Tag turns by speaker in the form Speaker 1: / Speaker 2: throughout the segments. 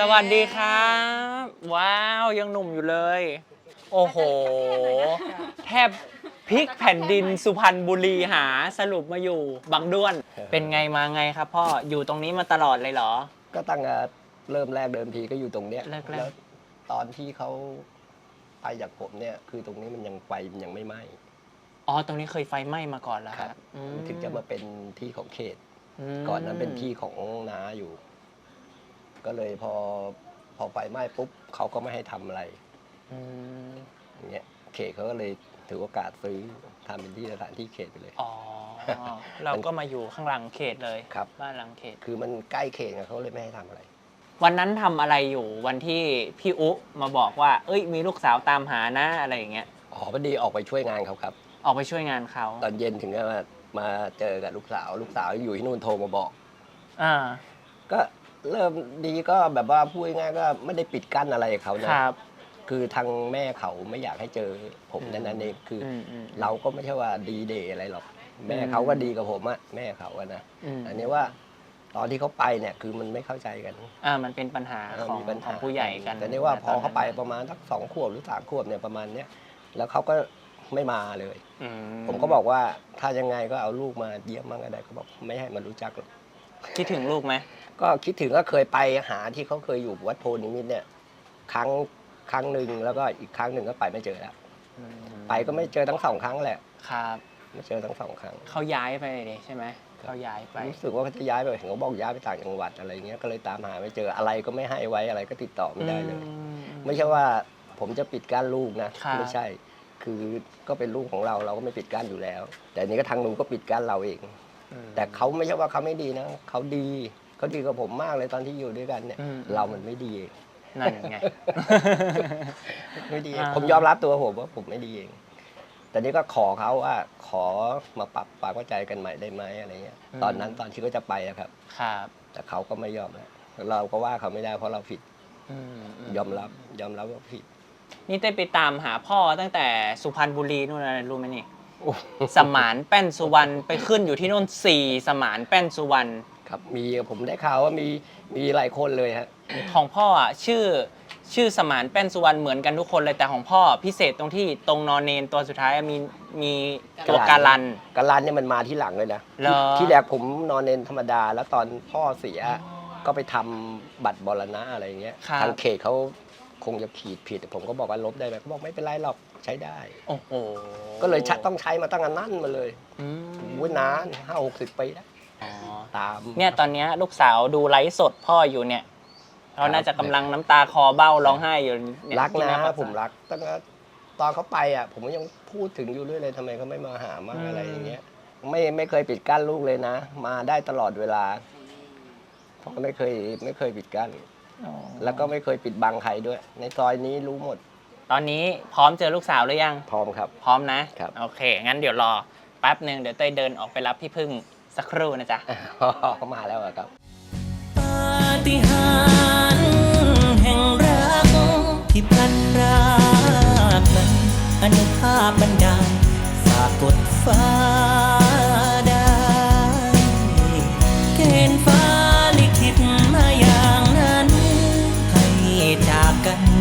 Speaker 1: สวัสดีครับ ว้าวยังหนุ่มอยู่เลย โอ้โห แทบพลิกแผ่นดินสุพรรณบุรีหาสรุปมาอยู่บางด้วน เป็นไงมาไงครับพ่ออยู่ตรงนี้มาตลอดเลยเหรอ
Speaker 2: ก็ตั้งแต่เริ่มแรกเดิมทีก็อยู่ตรงเนี้ย
Speaker 1: แรกๆ
Speaker 2: แล้วตอนที่เขาไปจากผมเนี่ย คือตรงนี้มันยังไฟมันยังไม่ไหม้
Speaker 1: อ๋อตรงนี้เคยไฟไหม้มาก่อนแล้ว
Speaker 2: ครับ
Speaker 1: อื
Speaker 2: ถึงจะมาเป็นที่ของเขต
Speaker 1: ม
Speaker 2: ก่อนนั้นเป็นที่ของน้าอยู่ ก็เลยพอพอไฟไหม้ปุ๊บเขาก็ไม่ให้ทำอะไร
Speaker 1: อืม
Speaker 2: อย่างเงี้ยเขตเขาก็เลยถือโอกาสซื้อทำเป็นที่สถานที่เขตไปเลย
Speaker 1: อ๋อ เราก็มาอยู่ข้างหลังเขตเลย
Speaker 2: ครับ
Speaker 1: บ้านหลังเขต
Speaker 2: คือมันใกล้เขตไงเขาเลยไม่ให้ทำอะไร
Speaker 1: วันนั้นทำอะไรอยู่วันที่พี่อุมาบอกว่า เอ้ยมีลูกสาวตามหานะอะไรอย่างเงี้ย
Speaker 2: อ๋อพอดีออกไปช่วยงานเขาครับ
Speaker 1: ออกไปช่วยงานเขา
Speaker 2: ตอนเย็นถึงจะมามาเจอกับลูกสาว ลูกสาวอยู่ที่นู่นโทรมาบอก
Speaker 1: อ่า
Speaker 2: ก็ เริ่มดีก็แบบว่าพูดง่ายๆก็ไม่ได้ปิดกั้นอะไรกับเขานะ ครับ คือทางแม่เขาไม่อยากให้เจอผม
Speaker 1: อืม
Speaker 2: นั่นนั่นเองคืออ
Speaker 1: อืมอืม
Speaker 2: เราก็ไม่ใช่ว่าดีเดย์อะไรหรอก แม่
Speaker 1: อืม
Speaker 2: เขาก็ดีกับผมอะแม่เขาอะนะ
Speaker 1: ม
Speaker 2: อันนี้ว่าตอนที่เขาไปเนี่ยคือมันไม่เข้าใจกัน
Speaker 1: อ่ามันเป็นปัญหา
Speaker 2: เออ
Speaker 1: ของ
Speaker 2: มีปัญ
Speaker 1: ข
Speaker 2: หา
Speaker 1: องผู้ใหญ่กัน
Speaker 2: แต่นี่ว่าพอเขาไป
Speaker 1: ตนนั้น
Speaker 2: ประมาณสักสองขวบหรือสามขวบเนี่ยประมาณเนี้ยแล้วเขาก็ไม่มาเลย
Speaker 1: อื
Speaker 2: ผมก็บอกว่าถ้ายังไงก็เอาลูกมาเยี่ยมมั่งก็ได้เขาบอกไม่ให้มันรู้จักหรอก
Speaker 1: คิดถึงลูกไหม
Speaker 2: ก็คิดถึงก็เคยไปหาที่เขาเคยอยู่วัดโพนิมิตรเนี่ย ครั้งครั้งหนึ่งแล้วก็อีกครั้งหนึ่งก็ไปไม่เจอแล้ว
Speaker 1: อืม
Speaker 2: ไปก็ไม่เจอทั้งสองครั้งแหละ
Speaker 1: ครับ
Speaker 2: ไม่เจอทั้งสองครั้ง
Speaker 1: เขาย้ายไปเลยใช่ไหมเขาย้ายไป
Speaker 2: รู้สึกว่าเขาจะย้ายไปเห็นเขาบอกย้ายไปต่างจังหวัดอะไรเงี้ยก็เลยตามหาไม่เจออะไรก็ไม่ให้ไว้อะไรก็ติดต่อไม่ได้เลย
Speaker 1: อืม
Speaker 2: ไม่ใช่ว่าผมจะปิดกั้นลูกนะครับไม่ใช่ คือก็เป็นลูกของเราเราก็ไม่ปิดกั้นอยู่แล้ว แต่อันนี้ก็ทางนู้นก็ปิดกั้นเราเอง
Speaker 1: อืม
Speaker 2: แต่เขาไม่ใช่ว่าเขาไม่ดีนะเขาดีเขาดีกับผมมากเลยตอนที่อยู่ด้วยกันเนี่ย
Speaker 1: อืม
Speaker 2: เรามันไม่ดีเอง
Speaker 1: นั่นไง
Speaker 2: ไม่ดี
Speaker 1: อ่า
Speaker 2: ผมยอมรับตัวผมว่าผมไม่ดีเองแต่นี่ก็ขอเขาว่าขอมาปรับความเข้าใจกันใหม่ได้ไหมอะไรเงี้ย ตอนนั้นตอนที่เขาจะไปอะครับ
Speaker 1: ครับ
Speaker 2: แต่เขาก็ไม่ยอมแล้วเราก็ว่าเขาไม่ได้เพราะเราผิด
Speaker 1: อืม
Speaker 2: ยอมรับยอมรับว่าผิด
Speaker 1: นี่ได้ไปตามหาพ่อตั้งแต่สุพรรณบุรีนู่นนะรู้ไหมนี่ สมานแป้นสุวรรณไปขึ้นอยู่ที่นู่นสี่สมานแป้นสุวรรณ
Speaker 2: ครับมีผมได้ข่าวว่ามีมีหลายคนเลยฮะ
Speaker 1: ของพ่ออะชื่อชื่อสมานแป้นสุวรรณเหมือนกันทุกคนเลยแต่ของพ่อพิเศษตรงที่ตรงนอนเนนตัวสุดท้ายมีมีตัวการัน
Speaker 2: กาลันเนี่ยมันมาที่หลังเลยนะ
Speaker 1: เหรอ
Speaker 2: ที่ที่แรกผมนอนเนนธรรมดา แล้วตอนพ่อเสียก็ไปทำบัตรบรณะอะไรเงี้ย
Speaker 1: ครับ
Speaker 2: ทางเขตเขา คงจะขีดผิดผมก็บอกว่าลบได้ไหมเขาบอกไม่เป็นไรหรอกใช้ได้
Speaker 1: โอ้โห
Speaker 2: ก็เลยชักต้องใช้มาตั้งแต่นั้นมาเลย
Speaker 1: อืม
Speaker 2: โอ้ยนานห้าหกสิบปีแล้ว
Speaker 1: อ๋อ
Speaker 2: ตาม
Speaker 1: เนี่ยตอนเนี้ยลูกสาวดูไลฟ์สดพ่ออยู่เนี่ยเขาน่าจะกำลังน้ำตาคอเบ้าร้องไห้อยู่เนี่ย
Speaker 2: รัก
Speaker 1: ที่ห
Speaker 2: นะ
Speaker 1: ปา
Speaker 2: ผมรักตั้งแต่ตอนเขาไปอะ ผมก็ยังพูดถึงอยู่เรื่อยเลยทำไมเขาไม่มาหามา
Speaker 1: อืม
Speaker 2: อะไรอย่างเงี้ย ไม่ไม่เคยปิดกั้นลูกเลยนะ มาได้ตลอดเวลาเพราะไม่เคยไม่เคยปิดกั้น
Speaker 1: อ๋อ
Speaker 2: แล้วก็ไม่เคยปิดบังใครด้วย ในซอยนี้รู้หมด
Speaker 1: ตอนนี้พร้อมเจอลูกสาวหรือยัง
Speaker 2: พร้อมครับ
Speaker 1: พร้อมนะครับ โอเค งั้นเดี๋ยวรอแป๊บหนึ่งเดี๋ยวเต้ยเดินออกไปรับพี่พึ่งสักครู่นะจ๊ะ
Speaker 2: เขามาแล้วอะครับ
Speaker 1: ปาฏิหาริย์แห่งรักที่พลันรากนั้นอนุภาพบันดาลฝากกดฟ้า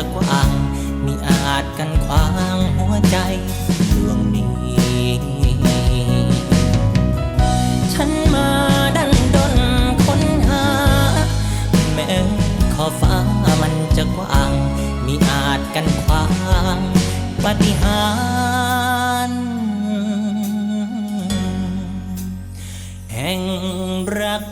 Speaker 1: ะกว้าง มีอาจกันควางหัวใจเรื่องนี้ ฉันมาดันดนค้นหา แม้ขอฟ้ามันจะกว้าง มีอาจกันควางปฏิหารแห่งรัก